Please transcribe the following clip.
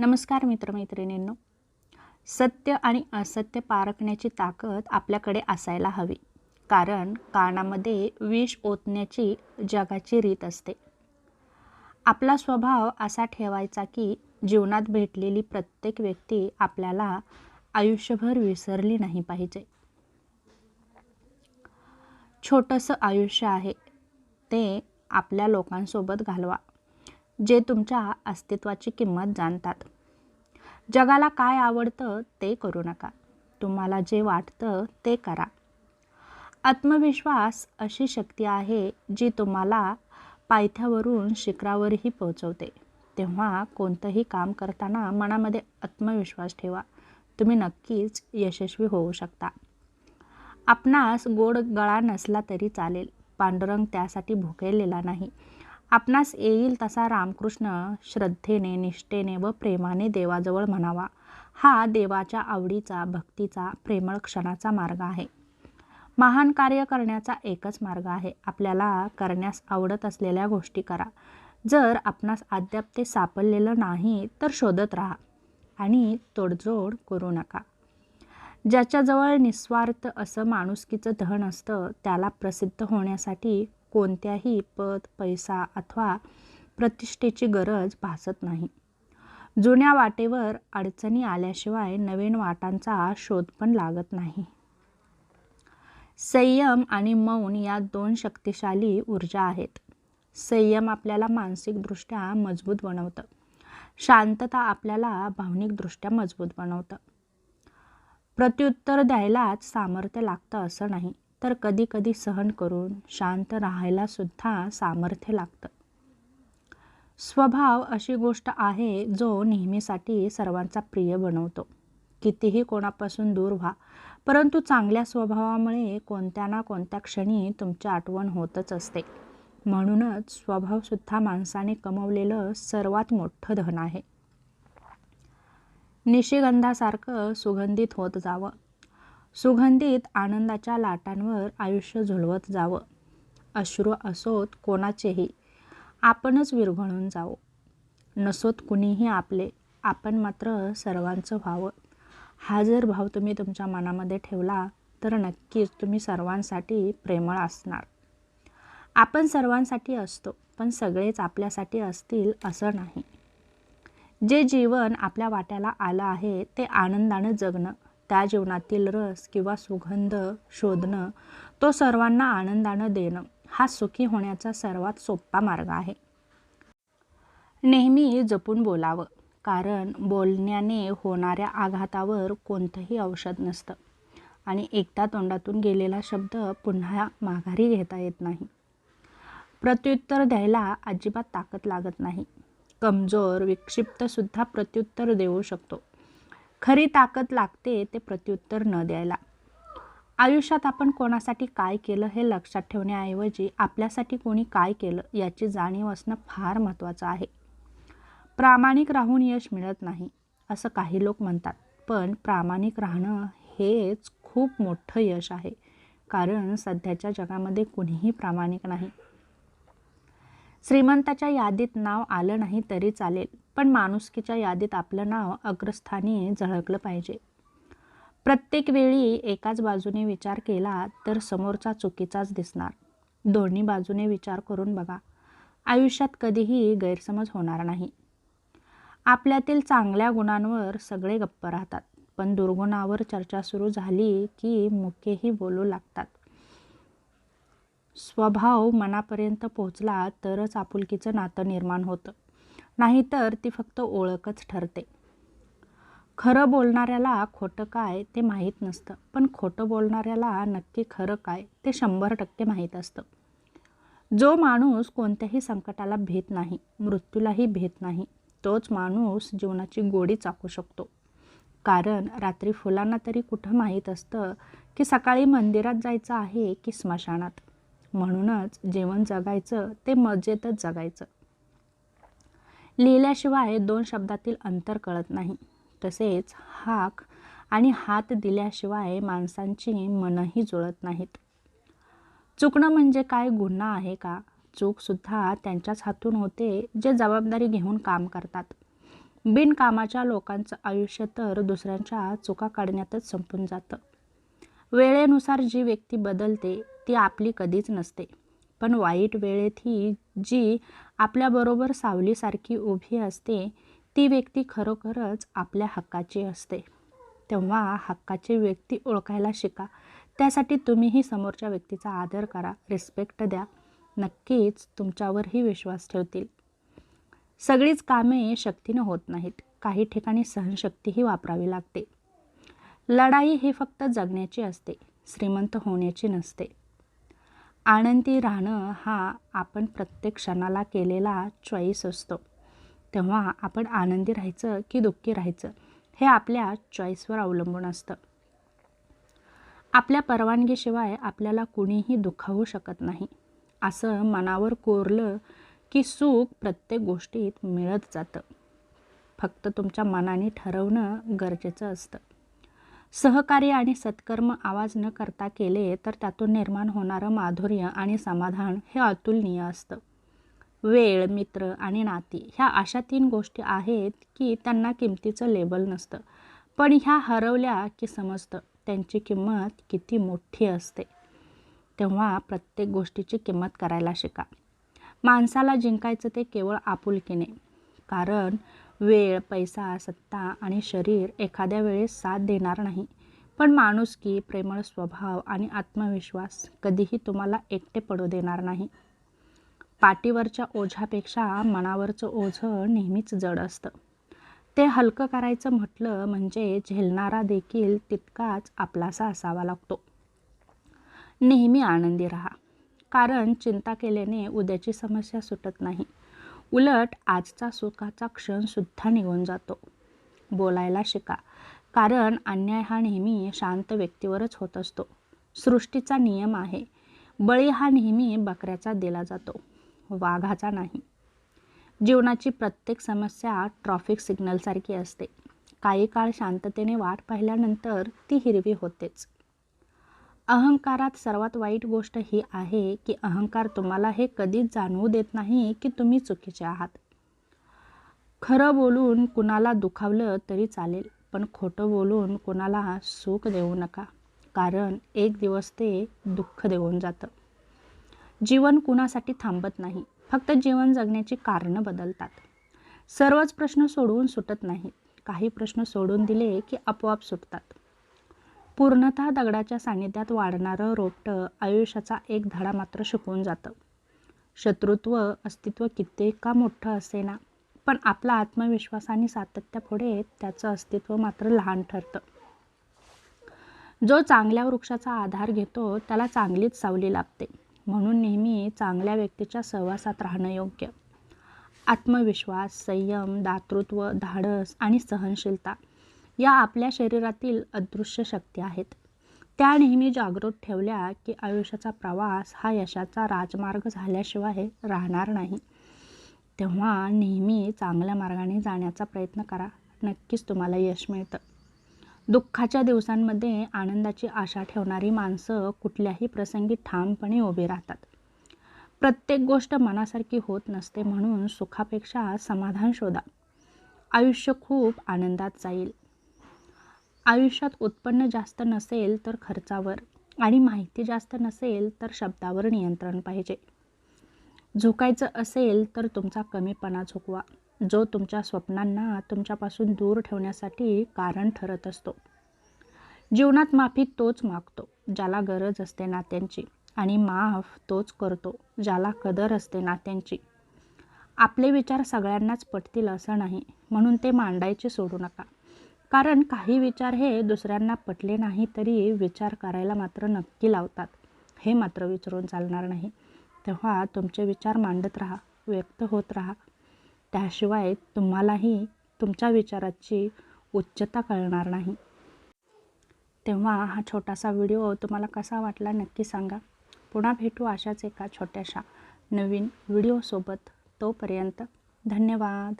नमस्कार मित्रमैत्रिणींनो. सत्य आणि असत्य पारखण्याची ताकद आपल्याकडे असायला हवी. कारण कानामध्ये विष ओतण्याची जगाची रीत असते. आपला स्वभाव असा ठेवायचा की जीवनात भेटलेली प्रत्येक व्यक्ती आपल्याला आयुष्यभर विसरली नाही पाहिजे. छोटंसं आयुष्य आहे. ते आपल्या लोकांसोबत घालवा. जे तुमच्या अस्तित्वाची किंमत जाणतात. जगाला काय आवडतं ते करू नका. तुम्हाला जे वाटतं ते करा. आत्मविश्वास अशी शक्ती आहे जी तुम्हाला पायथ्यावरून शिखरावरही पोहोचवते. तेव्हा कोणतंही काम करताना मनामध्ये आत्मविश्वास ठेवा. तुम्ही नक्कीच यशस्वी होऊ शकता. आपणास गोड गळा नसला तरी चालेल. पांडुरंग त्यासाठी भुकेलेला नाही. आपणास येईल तसा रामकृष्ण श्रद्धेने निष्ठेने व प्रेमाने देवाजवळ म्हणावा. हा देवाच्या आवडीचा भक्तीचा प्रेमळ क्षणाचा मार्ग आहे. महान कार्य करण्याचा एकच मार्ग आहे. आपल्याला करण्यास आवडत असलेल्या गोष्टी करा. जर आपणास अद्याप ते सापडलेलं नाही तर शोधत राहा आणि तोडजोड करू नका. ज्याच्याजवळ निस्वार्थ असं माणुसकीचं धन असतं त्याला प्रसिद्ध होण्यासाठी कोणत्याही पद पैसा अथवा प्रतिष्ठेची गरज भासत नाही. जुन्या वाटेवर अडचणी आल्याशिवाय नवीन वाटांचा शोध पण लागत नाही. संयम आणि मौन या दोन शक्तिशाली ऊर्जा आहेत. संयम आपल्याला मानसिकदृष्ट्या मजबूत बनवतं. शांतता आपल्याला भावनिकदृष्ट्या मजबूत बनवतं. प्रत्युत्तर द्यायलाच सामर्थ्य लागतं असं नाही. तर कधीकधी सहन करून शांत राहायलासुद्धा सामर्थ्य लागतं. स्वभाव अशी गोष्ट आहे जो नेहमीसाठी सर्वांचा प्रिय बनवतो. कितीही कोणापासून दूर व्हा परंतु चांगल्या स्वभावामुळे कोणत्या ना कोणत्या क्षणी तुमची आठवण होतच असते. म्हणूनच स्वभावसुद्धा माणसाने कमवलेलं सर्वात मोठं धन आहे. निशिगंधासारखं सुगंधित होत जावं. सुगंधित आनंदाच्या लाटांवर आयुष्य झुलवत जावं. अश्रू असोत कोणाचेही. आपणच विरघळून जावो. नसोत कुणीही आपले. आपण मात्र सर्वांचं व्हावं. हा जर भाव तुम्ही तुमच्या मनामध्ये ठेवला तर नक्कीच तुम्ही सर्वांसाठी प्रेमळ असणार. आपण सर्वांसाठी असतो पण सगळेच आपल्यासाठी असतील असं नाही. जे जीवन आपल्या वाट्याला आलं आहे ते आनंदानं जगणं. त्या जीवनातील रस किंवा सुगंध शोधणं तो सर्वांना आनंदानं देणं हा सुखी होण्याचा सर्वात सोपा मार्ग आहे. नेहमी जपून बोलावं कारण बोलण्याने होणाऱ्या आघातावर कोणतंही औषध नसतं. आणि एकदा तोंडातून गेलेला शब्द पुन्हा माघारी घेता येत नाही. प्रत्युत्तर द्यायला अजिबात ताकद लागत नाही. कमजोर विक्षिप्तसुद्धा प्रत्युत्तर देऊ शकतो. खरी ताकद लागते ते प्रत्युत्तर न द्यायला. आयुष्यात आपण कोणासाठी काय केलं हे लक्षात ठेवण्याऐवजी आपल्यासाठी कोणी काय केलं याची जाणीव असणं फार महत्त्वाचं आहे. प्रामाणिक राहून यश मिळत नाही असं काही लोक म्हणतात. पण प्रामाणिक राहणं हेच खूप मोठं यश आहे. कारण सध्याच्या जगामध्ये कुणीही प्रामाणिक नाही. श्रीमंताच्या यादीत नाव आलं नाही तरी चालेल पण माणुसकीच्या यादीत आपलं नाव अग्रस्थानी झळकलं पाहिजे. प्रत्येक वेळी एकाच बाजूने विचार केला तर समोरचा चुकीचाच दिसणार. दोन्ही बाजूने विचार करून बघा. आयुष्यात कधीही गैरसमज होणार नाही. आपल्यातील चांगल्या गुणांवर सगळे गप्प राहतात पण दुर्गुणावर चर्चा सुरू झाली की मुकेही बोलू लागतात. स्वभाव मनापर्यंत पोहोचला तरच आपुलकीचं नातं निर्माण होतं. नाहीतर ती फक्त ओळखच ठरते. खरं बोलणाऱ्याला खोटं काय ते माहीत नसतं पण खोटं बोलणाऱ्याला नक्की खरं काय ते शंभर टक्के माहीत असतं. जो माणूस कोणत्याही संकटाला भेत नाही मृत्यूलाही भेत नाही तोच माणूस जीवनाची गोडी चाकू शकतो. कारण रात्री फुलांना तरी कुठं माहीत असतं की सकाळी मंदिरात जायचं आहे की स्मशानात. म्हणूनच जेवण जगायचं ते मजेतच जगायचं. लिहिल्याशिवाय दोन शब्दातील अंतर कळत नाही. तसेच हाक आणि हात दिल्याशिवाय माणसांची मनही जुळत नाहीत. चुकणं म्हणजे काय गुन्हा आहे का? चूकसुद्धा त्यांच्याच हातून होते जे जबाबदारी घेऊन काम करतात. बिनकामाच्या लोकांचं आयुष्य तर दुसऱ्यांच्या चुका काढण्यातच संपून जातं. वेळेनुसार जी व्यक्ती बदलते ती आपली कधीच नसते. पण वाईट वेळेत ही जी आपल्याबरोबर सावलीसारखी उभी असते ती व्यक्ती खरोखरच आपल्या हक्काची असते. तेव्हा हक्काची व्यक्ती ओळखायला शिका. त्यासाठी तुम्हीही समोरच्या व्यक्तीचा आदर करा रिस्पेक्ट द्या. नक्कीच तुमच्यावरही विश्वास ठेवतील. सगळीच कामे शक्तीनं होत नाहीत. काही ठिकाणी सहनशक्तीही वापरावी लागते. लढाई ही फक्त जगण्याची असते श्रीमंत होण्याची नसते. आनंदी राहणं हा आपण प्रत्येक क्षणाला केलेला चॉईस असतो. तेव्हा आपण आनंदी राहायचं की दुःखी राहायचं हे आपल्या चॉईसवर अवलंबून असतं. आपल्या परवानगीशिवाय आपल्याला कुणीही दुखावू शकत नाही. असं मनावर कोरलं की सुख प्रत्येक गोष्टीत मिळत जातं. फक्त तुमच्या मनाने ठरवणं गरजेचं असतं. सहकार्य आणि सत्कर्म आवाज न करता केले तर त्यातून निर्माण होणारं माधुर्य आणि समाधान हे अतुलनीय असतं. वेळ मित्र आणि नाती ह्या अशा तीन गोष्टी आहेत की त्यांना किमतीचं लेबल नसतं पण ह्या हरवल्या की समजतं त्यांची किंमत किती मोठी असते. तेव्हा प्रत्येक गोष्टीची किंमत करायला शिका. माणसाला जिंकायचं ते केवळ आपुलकीने कारण वेळ पैसा सत्ता आणि शरीर एखाद्या वेळेस साथ देणार नाही. पण माणुसकी प्रेमळ स्वभाव आणि आत्मविश्वास कधीही तुम्हाला एकटे पडू देणार नाही. पाठीवरच्या ओझ्यापेक्षा मनावरचं ओझं नेहमीच जड असतं. ते हलकं करायचं म्हटलं म्हणजे झेलणारा देखील तितकाच आपलासा असावा लागतो. नेहमी आनंदी राहा. कारण चिंता केल्याने उद्याची समस्या सुटत नाही. उलट आजचा सुखाचा क्षणसुद्धा निघून जातो. बोलायला शिका. कारण अन्याय हा नेहमी शांत व्यक्तीवरच होत असतो. सृष्टीचा नियम आहे. बळी हा नेहमी बकऱ्याचा दिला जातो. वाघाचा नाही. जीवनाची प्रत्येक समस्या ट्रॉफिक सिग्नलसारखी असते. काही काळ शांततेने वाट पाहिल्यानंतर ती हिरवी होतेच. अहंकारात सर्वात वाईट गोष्ट ही आहे की अहंकार तुम्हाला हे कधीच जाणवू देत नाही की तुम्ही चुकीचे आहात. खरं बोलून कुणाला दुखावलं तरी चालेल पण खोटं बोलून कुणाला सुख देऊ नका कारण एक दिवस ते दुःख देऊन जातं. जीवन कुणासाठी थांबत नाही फक्त जीवन जगण्याची कारणं बदलतात. सर्वच प्रश्न सोडवून सुटत नाहीत. काही प्रश्न सोडून दिले की आपोआप सुटतात. पूर्णतः दगडाच्या सान्निध्यात वाढणारं रोपटं आयुष्याचा एक धडा मात्र शिकवून जातं. शत्रुत्व अस्तित्व कित्येक का मोठं असेना पण आपला आत्मविश्वास आणि सातत्यापुढे त्याचं अस्तित्व मात्र लहान ठरतं. जो चांगल्या वृक्षाचा आधार घेतो त्याला चांगलीच सावली लागते म्हणून नेहमी चांगल्या व्यक्तीच्या सहवासात राहणं योग्य. आत्मविश्वास संयम दातृत्व धाडस आणि सहनशीलता या आपल्या शरीरातील अदृश्य शक्ती आहेत. त्या नेहमी जागृत ठेवल्या की आयुष्याचा प्रवास हा यशाचा राजमार्ग झाल्याशिवाय राहणार नाही. तेव्हा नेहमी चांगल्या मार्गाने जाण्याचा प्रयत्न करा. नक्कीच तुम्हाला यश मिळतं. दुःखाच्या दिवसांमध्ये आनंदाची आशा ठेवणारी माणसं कुठल्याही प्रसंगी ठामपणे उभी राहतात. प्रत्येक गोष्ट मनासारखी होत नसते म्हणून सुखापेक्षा समाधान शोधा. आयुष्य खूप आनंदात जाईल. आयुष्यात उत्पन्न जास्त नसेल तर खर्चावर आणि माहिती जास्त नसेल तर शब्दावर नियंत्रण पाहिजे. झोकायचं असेल तर तुमचा कमीपणा झोकवा. जो तुमच्या स्वप्नांना तुमच्यापासून दूर ठेवण्यासाठी कारण ठरत असतो. जीवनात माफी तोच मागतो ज्याला गरज असते नात्यांची आणि माफ तोच करतो ज्याला कदर असते नात्यांची. आपले विचार सगळ्यांनाच पटतील असं नाही म्हणून ते मांडायचे सोडू नका. कारण काही विचार हे दुसऱ्यांना पटले नाही तरी विचार करायला मात्र नक्की लावतात. हे मात्र विचारून चालणार नाही. तेव्हा तुमचे विचार मांडत राहा व्यक्त होत राहा. त्याशिवाय तुम्हालाही तुमच्या विचाराची उच्चता कळणार नाही. तेव्हा हा छोटासा व्हिडिओ तुम्हाला कसा वाटला नक्की सांगा. पुन्हा भेटू अशाच एका छोट्याशा नवीन व्हिडिओसोबत. तोपर्यंत धन्यवाद.